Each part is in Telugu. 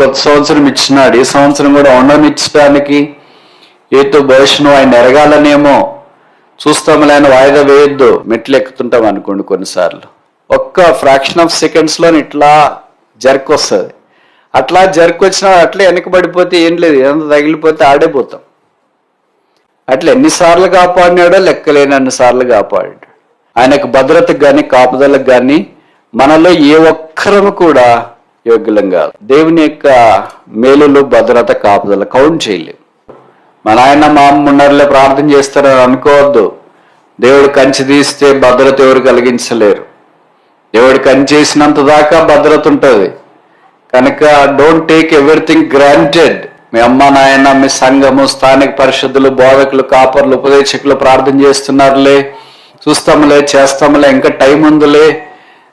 కొత్త సంవత్సరం ఇచ్చినాడు. ఈ సంవత్సరం కూడా ఉండనిచ్చడానికి ఏతో భవిష్యను ఆయన ఎరగాలనేమో చూస్తాములే అని వాయిదా వేయొద్దు. మెట్లు ఎక్కుతుంటాం అనుకోండి కొన్నిసార్లు. ఒక్క ఫ్రాక్షన్ ఆఫ్ సెకండ్స్లో ఇట్లా జర్క్ వస్తుంది అట్లా జర్క్ వచ్చినా అట్లా వెనకబడిపోతే ఏం లేదు. ఎంత తగిలిపోతే ఆడైపోతాం అట్లా ఎన్నిసార్లు కాపాడినాడో లెక్కలేనన్ని సార్లు కాపాడాడు. ఆయనకు భద్రతకు కానీ కాపుదలకు కానీ మనలో ఏ ఒక్కరము కూడా యోగ్యులం కాదు దేవుని యొక్క మేలులు భద్రత కాపుదల కౌంట్ చేయలేం మా నాయన మా అమ్మ ఉన్నారులే ప్రార్థన చేస్తారని అనుకోవద్దు. దేవుడు కంచి తీస్తే భద్రత ఎవరు కలిగించలేరు. దేవుడు కంచి చేసినంత దాకా భద్రత ఉంటుంది. కనుక డోంట్ టేక్ ఎవ్రీథింగ్ గ్రాంటెడ్ మీ అమ్మ నాయన మీ సంఘము స్థానిక పరిషత్తులు బోధకులు కాపర్లు ఉపదేశకులు ప్రార్థన చేస్తున్నారులే. చూస్తాములే చేస్తాములే ఇంకా టైం ఉందిలే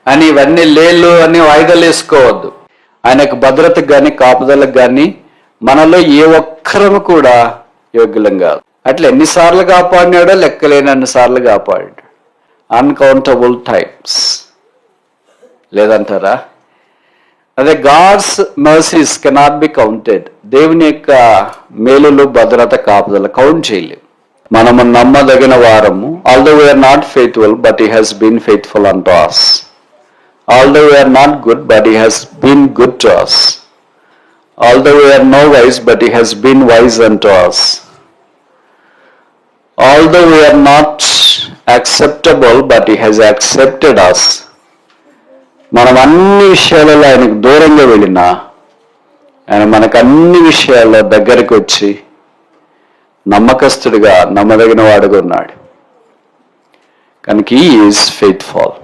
అని ఇవన్నీ లేళ్ళు అని వాయిదాలు వేసుకోవద్దు. ఆయనకు భద్రతకు కానీ కాపుదలకు కానీ మనలో ఏ ఒక్కరము కూడా యోగ్యులం కాదు. అట్లా ఎన్నిసార్లు కాపాడినాడో లెక్కలేనన్ని సార్లు కాపాడాడు. అన్కౌంటబుల్ టైమ్స్ లేదంటారా? అదే God's mercies cannot be counted దేవుని యొక్క మేలులు భద్రత కాపుదల కౌంట్ చేయలేము. మనము నమ్మదగిన వారము. Although we're not faithful but he has been faithful unto us although we're not good but he has been good to us although we're no wise but he has been wise and to us although we're not acceptable but he has accepted us మనం అన్ని విషయాలలో ఆయనకు దూరంగా వెళ్ళినా ఆయన మనకు అన్ని విషయాల్లో దగ్గరికి వచ్చి నమ్మకస్తుడిగా నమ్మదగిన వాడుగా ఉన్నాడు. కనుక ఈజ్ ఫెయిత్ఫుల్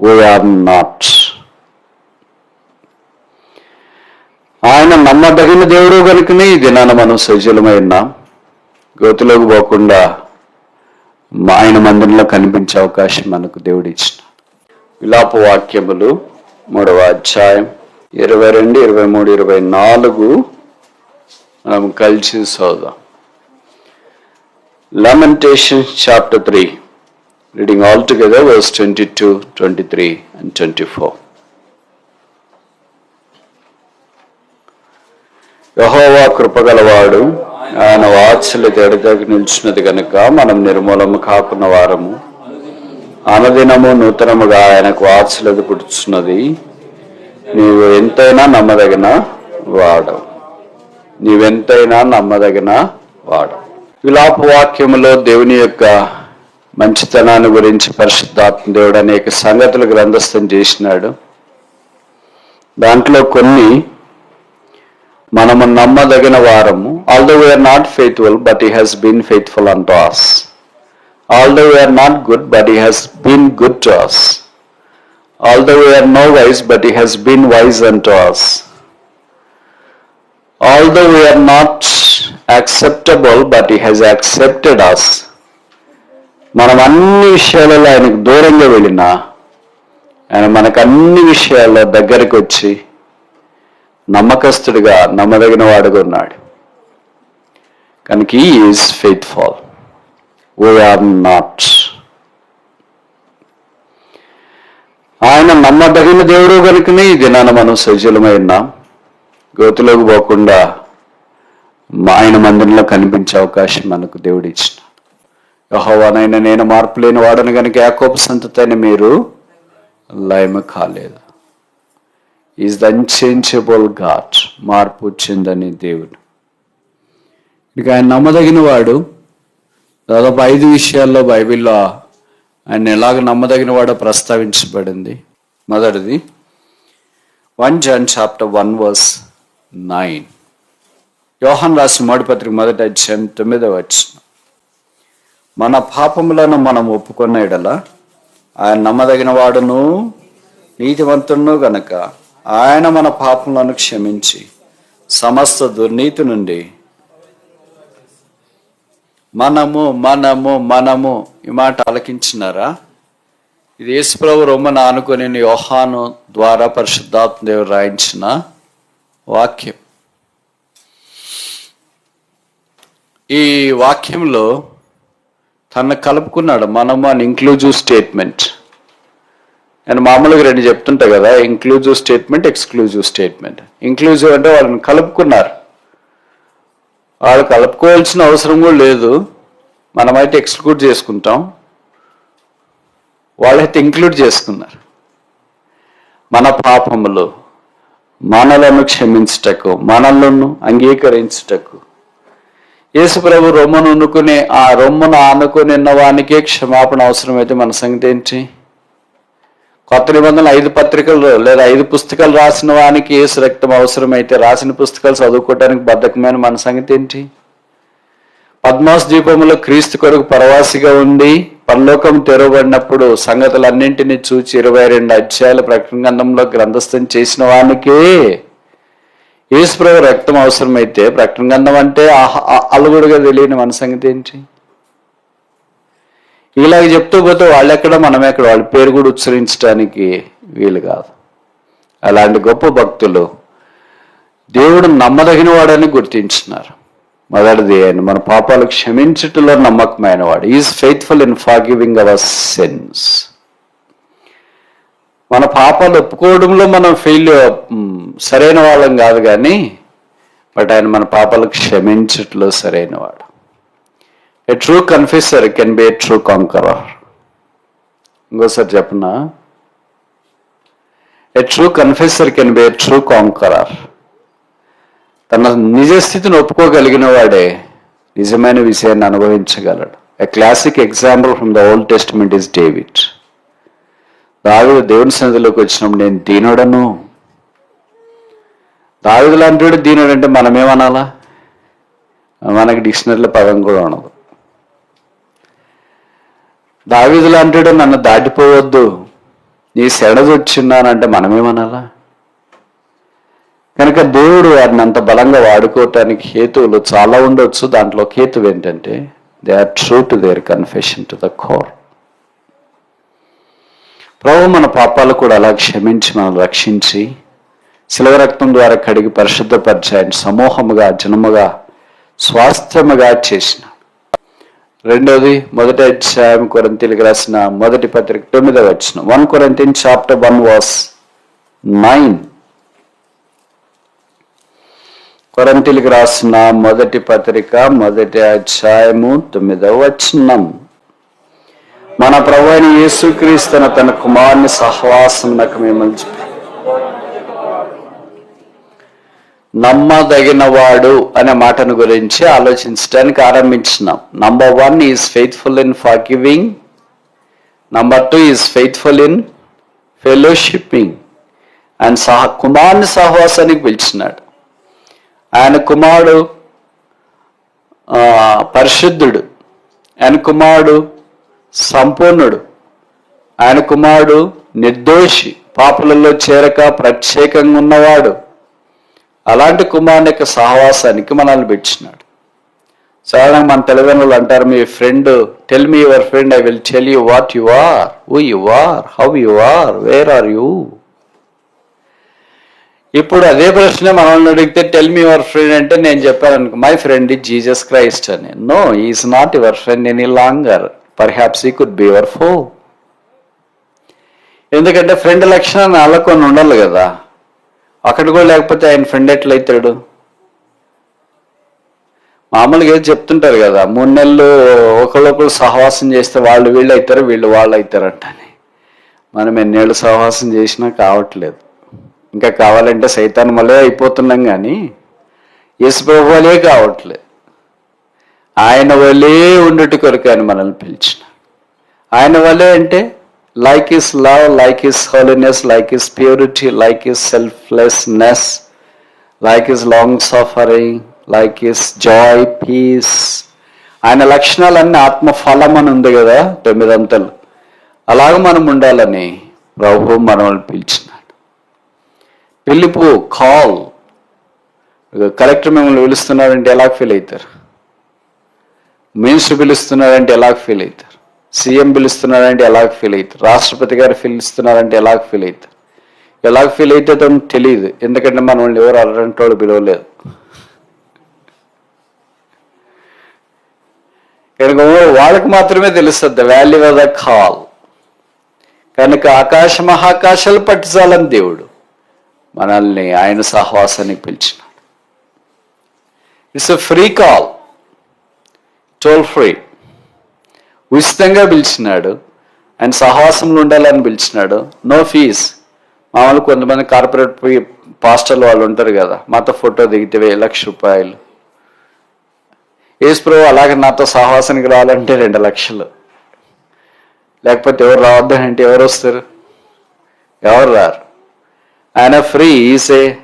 వీఆర్ నాట్ ఆయన నమ్మదగిన దేవుడు కనుకనే ఈ దినాన మనం సజీలమై ఉన్నాం. గోతులోకి పోకుండా ఆయన మందిరంలో కనిపించే అవకాశం మనకు దేవుడు ఇచ్చిన విలాప వాక్యములు మూడవ అధ్యాయం ఇరవై రెండు ఇరవై మూడు ఇరవై నాలుగు మనం కలిసి చదుదాం lamentation chapter three reading all together verse twenty two twenty three and twenty four యహోవా కృపగలవాడు ఆయన వాత్సల్య ఎడదగి నిలిచినది కనుక మనం నిర్మూలము కాకున్న వారము. అనదినము నూతనముగా ఆయనకు వాత్సల్యత పుడుచున్నది నీవు ఎంతైనా నమ్మదగిన వాడు. నీవెంతైనా నమ్మదగిన వాడు. విలాప వాక్యములో దేవుని యొక్క మంచితనాన్ని గురించి పరిశుద్ధాత్మ దేవుడు అనేక సంగతులు గ్రంథస్థం చేసినాడు. దాంట్లో కొన్ని మనము నమ్మదగిన వారము. Although we're not faithful but he has been faithful unto us although we're not good but he has been good to us although we're no wise but he has been wise unto although we're not acceptable but he has accepted us మనం అన్ని విషయాలలో ఆయనకు దూరంగా వెళ్ళినా ఆయన మనకు అన్ని విషయాల్లో దగ్గరికి వచ్చి నమ్మకస్తుడిగా నమ్మదగిన వాడుగా ఉన్నాడు. కనుక ఈజ్ ఫెయిత్ఫుల్ వీఆర్ నాట్ ఆయన నమ్మదగిన దేవుడు కనుకనే ఈ దినాన మనం సజీలమై ఉన్నాం. గోతులోకి పోకుండా మా ఆయన మందిరంలో కనిపించే అవకాశం మనకు దేవుడు ఇచ్చిన. యహోవానైనా నేను మార్పు లేని వాడను కనుక యాకోప సంతతైన మీరు లయమ కాలేదు. ఈజ్ ద అన్చేంజబుల్ గాడ్ మార్పు చెందని దేవుడు. ఇక ఆయన నమ్మదగిన వాడు. దాదాపు ఐదు విషయాల్లో బైబిల్లో ఆయన ఎలాగ నమ్మదగిన వాడో ప్రస్తావించబడింది. మొదటిది one John chapter one verse nine. యోహన్ రాసి పత్రిక మొదటి అధ్యాయం తొమ్మిదవ వచ్చిన మన పాపములను మనం ఒప్పుకున్న ఎడల ఆయన నమ్మదగిన వాడును నీతివంతుడును గనక. ఆయన మన పాపములను క్షమించి సమస్త దుర్నీతి నుండి మనము మనము మనము ఈ మాట ఆలకించినారా? ఇది యేసుప్రభు రొమ్మను ఆనుకొని యోహాను ద్వారా పరిశుద్ధాత్మ దేవుడు రాయించిన వాక్యం. ఈ వాక్యంలో తన కలుపుకున్నాడు. మనము అని ఇంక్లూజివ్ స్టేట్మెంట్ నేను మామూలుగా రెండు చెప్తుంటా కదా inclusive statement exclusive statement inclusive అంటే వాళ్ళని కలుపుకున్నారు. వాళ్ళు కలుపుకోవాల్సిన అవసరం కూడా లేదు. మనమైతే ఎక్స్క్లూడ్ చేసుకుంటాం. వాళ్ళైతే ఇంక్లూడ్ చేసుకున్నారు. మన పాపములు మనలను క్షమించుటకు మనలను అంగీకరించుటకు. యేసుప్రభు రొమ్మను ఉన్నుకునే ఆ రొమ్మను ఆనుకుని ఉన్నవానికే క్షమాపణ అవసరమైతే మన సంగతి ఏంటి? కొత్త నిబంధనలు ఐదు పత్రికలు లేదా ఐదు పుస్తకాలు రాసిన వానికి యేసు రక్తం అవసరమైతే రాసిన పుస్తకాలు చదువుకోవడానికి బద్ధకమైన మన సంగతి ఏంటి? పద్మాస్ ద్వీపంలో క్రీస్తు కొరకు పరవాసిగా ఉండి పరలోకం తెరవబడినప్పుడు సంగతులన్నింటినీ చూచి ఇరవై రెండు అధ్యాయాల ప్రకటన గ్రంథంలో గ్రంథస్థం చేసిన వానికే యేసుప్రభు రక్తం అవసరమైతే ప్రకటన గంధం అంటే ఆహ- అలుగుడుగా తెలియని మన సంగతి ఏంటి? ఇలాగ చెప్తూ పోతే వాళ్ళెక్కడ మనమెక్కడ? వాళ్ళ పేరు కూడా ఉచ్చరించడానికి వీలు కాదు. అలాంటి గొప్ప భక్తులు దేవుడు నమ్మదగిన వాడని గుర్తించినారు. మొదటిది ఆయన మన పాపాలు క్షమించటంలో నమ్మకమైన వాడు is faithful in forgiving our sins మన పాపాలు ఒప్పుకోవడంలో మనం ఫెయిల్ సరైన వాళ్ళం కాదు కానీ బట్ ఆయన మన పాపాలు క్షమించట్లో సరైన వాడు. A true confessor can be a true conqueror ఇంకోసారి చెప్పనా? A true confessor can be a true conqueror తన నిజ స్థితిని ఒప్పుకోగలిగిన వాడే నిజమైన విషయాన్ని అనుభవించగలడు. A classic example from the Old Testament is David దావిడు దేవుని సన్నిధిలోకి వచ్చినప్పుడు నేను దీనుడను? దావిడు లాంటి దీనుడు అంటే మనమేమనాలా? మనకి డిక్షనరీలో పదం కూడా ఉండదు. దావీదు లాంటిడు నన్ను దాటిపోవద్దు. నీ శరణదొచ్చున్నానంటే మనమేమనాలా? కనుక దేవుడు వారిని అంత బలంగా వాడుకోవటానికి హేతువులు చాలా ఉండొచ్చు. దాంట్లో ఒక హేతువు ఏంటంటే they are true to their confession to the core ప్రభు మన పాపాలు కూడా అలా క్షమించి మనం రక్షించి శిలవ రక్తం ద్వారా కడిగి పరిశుద్ధపరిచాయని సమూహముగా జనముగా స్వాస్థ్యముగా చేసిన. రెండోది మొదటి అధ్యాయం కొరంతీలకు రాసిన మొదటి పత్రిక తొమ్మిదవ వచ్చిన one Corinthians chapter one verse nine. కొరంతీలకు రాసిన మొదటి పత్రిక మొదటి అధ్యాయము తొమ్మిదవ వచనం. మన ప్రభు అయిన యేసుక్రీస్తున తన కుమారుని సహవాసం నాకు మిమ్మల్ని నమ్మదగిన వాడు అనే మాటను గురించి ఆలోచించడానికి ఆరంభించినాం. Number one is faithful in forgiving number two is faithful in fellowshipping ఆయన సహ కుమారుని సహవాసానికి పిలిచినాడు. ఆయన కుమారుడు పరిశుద్ధుడు. ఆయన కుమారుడు సంపూర్ణుడు. ఆయన కుమారుడు నిర్దోషి పాపులలో చేరక ప్రత్యేకంగా ఉన్నవాడు. అలాంటి కుమారుని యొక్క సహవాసానికి మనల్ని పెట్టినాడు. సాధారణంగా మన తల్లిదండ్రులు అంటారు మీ friend tell me your friend I will tell you what you are who you are how you are where are you ఇప్పుడు అదే ప్రశ్న మనల్ని అడిగితే టెల్ మీ యువర్ ఫ్రెండ్ అంటే నేను చెప్పాను my friend is Jesus Christ అని. No is not your friend any longer perhaps he could be your foe ఎందుకంటే ఫ్రెండ్ లక్షణం నాలో కొన్ని ఉండాలి కదా. అక్కడ కూడా లేకపోతే ఆయన ఫ్రెండ్ ఎట్లయితాడు మామూలుగా ఏదో చెప్తుంటారు కదా మూడు నెలలు ఒకళ్ళొకరు సహవాసం చేస్తే వాళ్ళు వీళ్ళు అవుతారు వీళ్ళు వాళ్ళు అవుతారంటని మనం ఎన్నేళ్ళు సహవాసం చేసినా కావట్లేదు. ఇంకా కావాలంటే సైతాన్ మళ్ళీ అయిపోతున్నాం కానీ యేసు ప్రభువాలే కావట్లేదు. ఆయన వలే ఉండేటి కొరకు ఆయన మనల్ని పిలిచిన. ఆయన వలే అంటే like is love like is holiness like is purity like is selflessness like is long suffering like is joy peace ఆయన లక్షణాలన్నీ ఆత్మ ఫలం అని ఉంది కదా తొమ్మిదంతలు. అలాగ మనం ఉండాలని ప్రభు మనల్ని పిలిచినాడు. పిలుపు కాల్ కలెక్టర్ మిమ్మల్ని పిలుస్తున్నారంటే ఎలా ఫీల్ అవుతారు? మినిస్టర్ పిలుస్తున్నారంటే ఎలా ఫీల్ అవుతారు? సీఎం పిలుస్తున్నారంటే ఎలా ఫీల్ అవుతారు? రాష్ట్రపతి గారు పిలుస్తున్నారంటే ఎలా ఫీల్ అవుతారు? ఎలా ఫీల్ అవుతుందో తెలియదు. ఎందుకంటే మనం ఎవరు అరంటోళ్ళు వాళ్ళు పిలవలేదు. కనుక వాళ్ళకి మాత్రమే తెలుస్తుంది the value of the call. కనుక ఆకాశ మహాకాశాలు పట్టించాలని దేవుడు. మనల్ని ఆయన సహవాసానికి పిలిచినాడు. It's a free call toll free ఉచితంగా పిలిచినాడు. ఆయన సహవాసంలో ఉండాలని పిలిచినాడు. నో ఫీజ్ మామూలు కొంతమంది కార్పొరేట్ పాస్టర్లు వాళ్ళు ఉంటారు కదా. మాతో ఫోటో దిగితే వెయ్యి లక్ష రూపాయలు. ఏసు అలాగే నాతో సహవాసానికి రావాలంటే రెండు లక్షలు. లేకపోతే ఎవరు రావద్దని అంటే ఎవరు వస్తారు? ఎవరు రారు? ఆయన free. Is a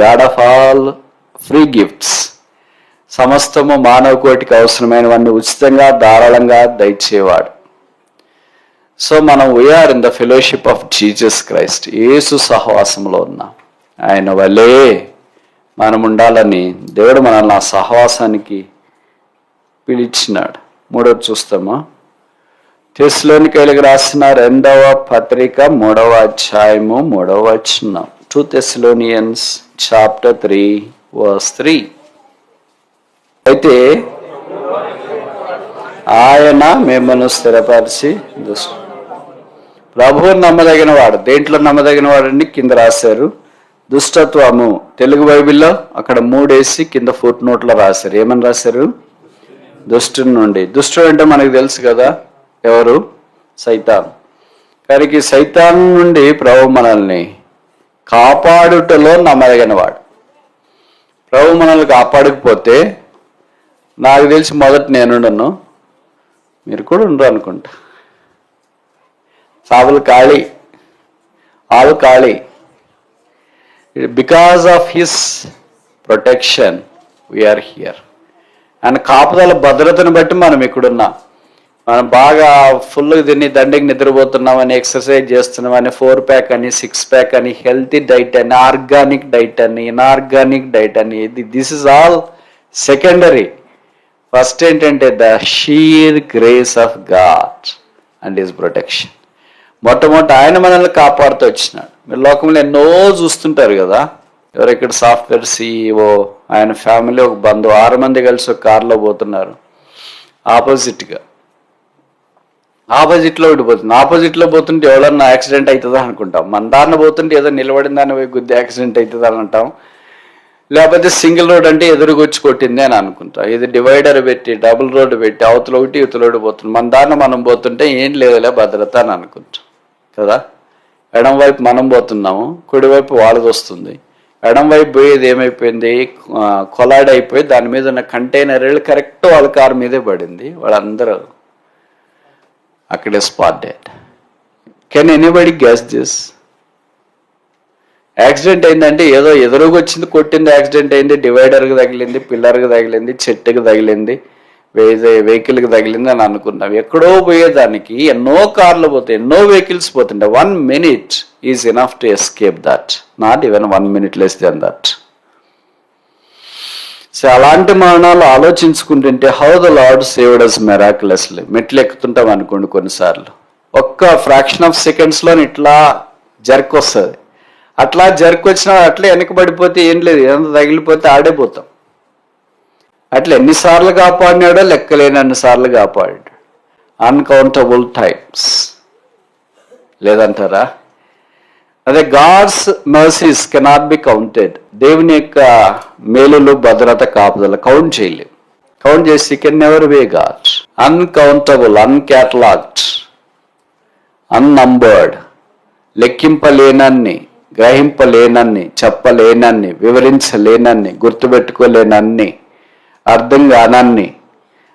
God of all free gifts సమస్తము మానవ కోటికి అవసరమైనవన్నీ ఉచితంగా ధారాళంగా దయచేవాడు. సో మనం we are in the fellowship of Jesus Christ Yesu సహవాసంలో ఉన్నాం. ఆయన వలే మనం ఉండాలని దేవుడు మనల్ని ఆ సహవాసానికి పిలిచినాడు. మూడోది చూస్తామా? తెస్లోని కలిగి రాసిన రెండవ పత్రిక మూడవ అధ్యాయము మూడవ వచనం. Two Thessalonians chapter three verse three అయితే ఆయన మిమ్మల్ని స్థిరపరిచి దుష్ట ప్రభువు నమ్మదగిన వాడు దేంట్లో నమ్మదగిన వాడని కింద రాశారు. దుష్టత్వము. తెలుగు బైబిల్లో అక్కడ మూడేసి కింద ఫుట్ నోట్లో రాశారు. ఏమని రాశారు? దుష్టుని నుండి. దుష్టుడు అంటే మనకు తెలుసు కదా ఎవరు? సైతాన్. కానీ సైతాన్ నుండి ప్రభు మనల్ని కాపాడుటలో నమ్మదగిన వాడు. ప్రభు మనల్ని కాపాడకపోతే నాకు తెలిసి మొదటి నేనుండను మీరు కూడా ఉండరు అనుకుంటా. సావులు ఖాళీ ఆలు ఖాళీ because of his protection we are here and కాపుదల భద్రతను బట్టి మనం ఇక్కడున్నాం. మనం బాగా ఫుల్గా తిని దండికి నిద్రపోతున్నామని ఎక్సర్సైజ్ చేస్తున్నామని ఫోర్ ప్యాక్ అని సిక్స్ ప్యాక్ అని హెల్తీ డైట్ అని ఆర్గానిక్ డైట్ అని ఇన్ఆర్గానిక్ డైట్ అని. ఇది this is all secondary first ఏంటంటే the sheer grace of God and his protection మొట్టమొదటి ఆయన మనల్ని కాపాడుతూ వచ్చినాడు. మీరు లోకంలో ఎన్నో చూస్తుంటారు కదా ఎవరు ఇక్కడ సాఫ్ట్వేర్ సీఈఓ ఆయన ఫ్యామిలీ ఒక బంధువు ఆరు మంది కలిసి ఒక కారులో పోతున్నారు. ఆపోజిట్గా ఆపోజిట్లో విడిపోతుంది ఆపోజిట్లో పోతుంటే ఎవరన్నా యాక్సిడెంట్ అవుతుందా అనుకుంటాం. మన దారిన పోతుంటే ఏదో నిలబడిన దాన్ని పోయి గుద్ది యాక్సిడెంట్ అవుతుందని అని అంటాం. లేకపోతే సింగిల్ రోడ్ అంటే ఎదురుకొచ్చి కొట్టింది అని అనుకుంటా. ఇది డివైడర్ పెట్టి డబుల్ రోడ్ పెట్టి అవతల ఒకటి ఇవతల ఒకటి పోతుంది. మన దారిన మనం పోతుంటే ఏం లేదులే భద్రత అని అనుకుంటాం. కదా? ఎడం వైపు మనం పోతున్నాము కుడివైపు వాళ్ళది వస్తుంది. ఎడం వైపు పోయేది ఏమైపోయింది? కొలాడ్ అయిపోయి దాని మీద ఉన్న కంటైనర్ వెళ్ళి కరెక్ట్ వాళ్ళ కారు మీదే పడింది. వాళ్ళందరూ అక్కడే spot dead can anybody guess this accident అయిందంటే ఏదో ఎదురుగా వచ్చింది కొట్టింది యాక్సిడెంట్ అయింది డివైడర్కి తగిలింది పిల్లర్కి తగిలింది చెట్టుకి తగిలింది వెహికల్కి తగిలింది అని అనుకున్నాం. ఎక్కడో పోయేదానికి ఎన్నో కార్లు పోతాయి ఎన్నో వెహికల్స్ పోతుంటాయి. One minute is enough to escape that not even one minute less than that so అలాంటి మరణాలు ఆలోచించుకుంటుంటే how the Lord saved us miraculously మెట్లు ఎక్కుతుంటాం అనుకోండి కొన్నిసార్లు. ఒక్క ఫ్రాక్షన్ ఆఫ్ సెకండ్స్లో ఇట్లా జర్క్ వస్తుంది అట్లా జర్క్ వచ్చినా అట్లా వెనకబడిపోతే ఏం లేదు ఏదైనా తగిలిపోతే ఆడేపోతాం అట్లా ఎన్నిసార్లు కాపాడినాడో లెక్కలేనన్ని సార్లు కాపాడాడు. అన్కౌంటబుల్ టైమ్స్ లేదంటారా? అదే God's mercies cannot be counted దేవుని యొక్క మేలులు భద్రత కాపుదల కౌంట్ చేయలేము కౌంట్ చేసి can never way God uncountable uncatalogued unnumbered లెక్కింపలేనన్ని గ్రహింపలేనన్ని చెప్పలేనన్ని వివరించలేనన్ని గుర్తుపెట్టుకోలేనన్ని అర్థం కానన్ని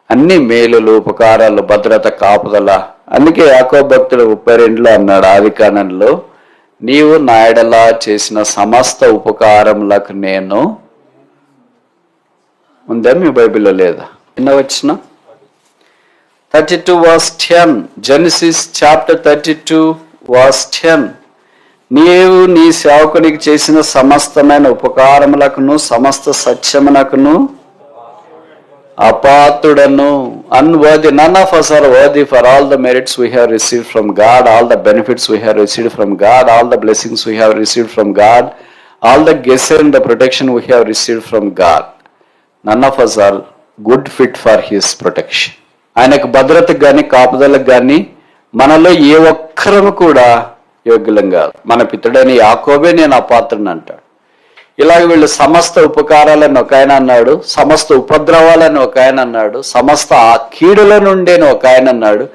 అన్ని మేలులు ఉపకారాలు భద్రత కాపుదల. అందుకే యాకో భక్తుడు ముప్పై రెండులో అన్నాడు ఆది కాలంలో నీవు నాయడలా చేసిన సమస్త ఉపకారములకు నేను ఉందా మీ బైబిల్లో లేదా? నిన్న వచ్చిన? Thirty two verse ten Genesis chapter thirty two verse ten. నీవు నీ సేవకునికి చేసిన సమస్తమైన ఉపకారములకును సమస్త సత్యమునకును అపాత్రుడను unworthy none of us are worthy for all the merits we have received from God all the benefits we have received from God all the blessings we have received from God all the guess and the protection we have received from God none of us are good fit for his protection ఆయనకు భద్రతకు కానీ కాపుదలకు కానీ మనలో ఏ ఒక్కరము కూడా యోగ్యులం కాదు మన పితుడైన యాకోబే నేను అపాత్రని అంటాడు. ఇలాగ వీళ్ళు సమస్త ఉపకారాలని ఒక ఆయన అన్నాడు సమస్త ఉపద్రవాలని ఒక ఆయన అన్నాడు సమస్త ఆ కీడుల నుండేను ఒక ఆయన అన్నాడు.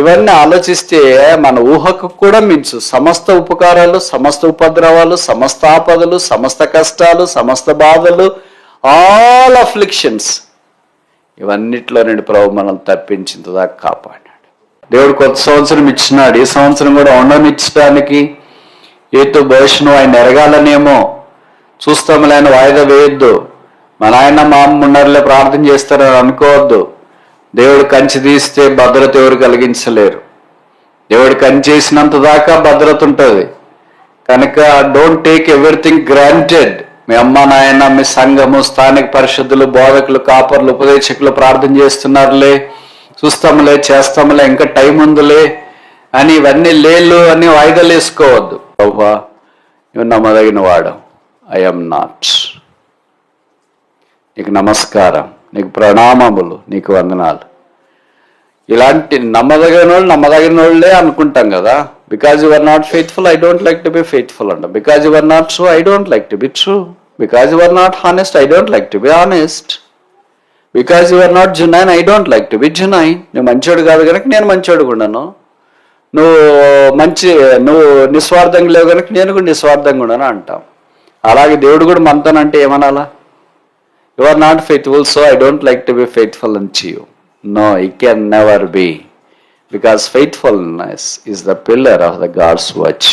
ఇవన్నీ ఆలోచిస్తే మన ఊహకు కూడా మించు. సమస్త ఉపకారాలు సమస్త ఉపద్రవాలు సమస్త ఆపదలు సమస్త కష్టాలు సమస్త బాధలు ఆల్ అఫ్లిక్షన్స్ ఇవన్నిట్లో నుండి ప్రభు మనం తప్పించింది దాకా దేవుడు కొత్త సంవత్సరం ఇచ్చినాడు. ఈ సంవత్సరం కూడా ఉండనిచ్చడానికి ఏతో భవిష్యను ఆయన ఎరగాలనేమో చూస్తాములే ఆయన వాయిదా వేయొద్దు. మా నాయన మా అమ్మ ఉన్నారులే ప్రార్థన చేస్తారని అనుకోవద్దు. దేవుడు కంచి తీస్తే భద్రత ఎవరు కలిగించలేరు. దేవుడు కంచి చేసినంత దాకా భద్రత ఉంటుంది. కనుక డోంట్ టేక్ ఎవ్రీథింగ్ గ్రాంటెడ్ మీ అమ్మ నాయన మీ సంఘము స్థానిక పరిషత్తులు బోధకులు కాపర్లు ఉపదేశకులు ప్రార్థన చేస్తున్నారులే. చూస్తాములే చేస్తాములే ఇంకా టైం ఉందిలే అని ఇవన్నీ లేళ్ళు అని వాయిదాలు వేసుకోవద్దు. ప్రభా నువ్వు నమ్మదగిన వాడు. ఐఎమ్ నాట్ నీకు నమస్కారం నీకు ప్రణామములు నీకు వందనాలు. ఇలాంటి నమ్మదగిన వాళ్ళు నమ్మదగిన వాళ్ళే అనుకుంటాం కదా. Because you are not faithful I don't like to be faithful అంట. Because you are not true I don't like to be true because you are not honest I don't like to be honest because you are not genuine I don't like to be genuine నువ్వు మంచోడు కాదు కనుక నేను మంచోడు కూడాను. నువ్వు మంచి నువ్వు నిస్వార్థంగా లేవు కనుక నేను కూడా నిస్వార్థంగా ఉండను అంటాం. అలాగే దేవుడు కూడా మనతోనంటే ఏమనాలా? You are not faithful so I don't like to be faithful అని you know I can never be because faithfulness is the pillar of the God's watch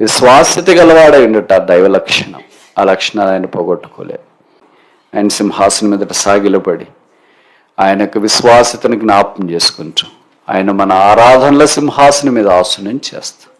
విశ్వాస్యత గలవాడై ఉండుట దైవ లక్షణం ఆ లక్షణాలు ఆయన పోగొట్టుకోలేదు ఆయన సింహాసనం మీదట సాగిలపడి ఆయన యొక్క విశ్వాసతను జ్ఞాపం చేసుకుంటూ ఆయన మన ఆరాధనల సింహాసనం మీద ఆసనం చేస్తాం